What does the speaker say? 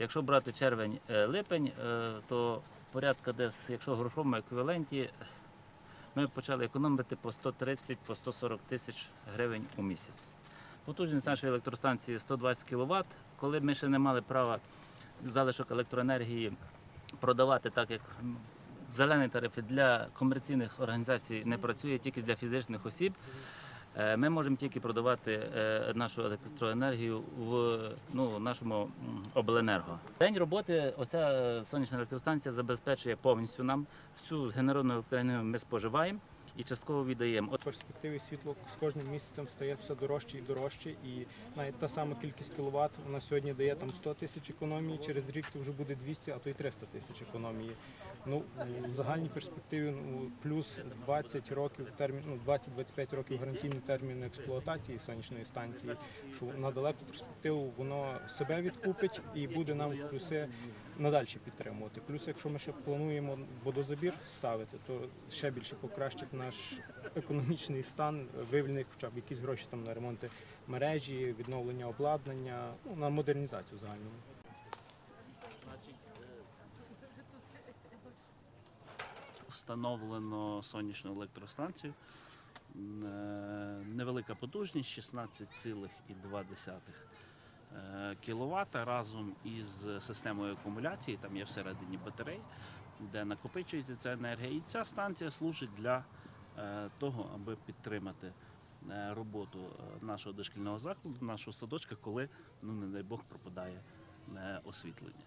Якщо брати червень-липень, то порядка десь, якщо в грошовому еквіваленті, ми почали економити по 130 по 140 тисяч гривень у місяць. Потужність нашої електростанції 120 кВт. Коли ми ще не мали права залишок електроенергії продавати так, як зелені тарифи для комерційних організацій не працює, тільки для фізичних осіб. Е, Ми можемо тільки продавати е, нашу електроенергію в ну, нашому обленерго. День роботи оця е, сонячна електростанція забезпечує повністю нам всю згенеровану електроенергію ми споживаємо і частково віддаємо. В перспективі світло з кожним місяцем стає все дорожче і дорожче. І навіть та сама кількість кіловат вона сьогодні дає там 100 тисяч економії, через рік це вже буде 200, а то й 300 тисяч економії. Ну, в загальній перспективі ну, плюс 20 років термін, ну, 20-25 років гарантійний термін експлуатації сонячної станції, що на далеку перспективу воно себе відкупить і буде нам в плюси надальше підтримувати. Плюс, якщо ми ще плануємо водозабір ставити, то ще більше покращить наш економічний стан, вивільнить хоча б якісь гроші там на ремонти мережі, відновлення обладнання, ну, на модернізацію загальну. встановлено сонячну електростанцію. Е, Невелика потужність 16,2 кВт разом із системою акумуляції, там є всередині батарей, де накопичується ця енергія. І ця станція служить для е, того, аби підтримати е, роботу е, нашого дошкільного закладу, нашого садочка, коли, ну не дай Бог, пропадає е, освітлення.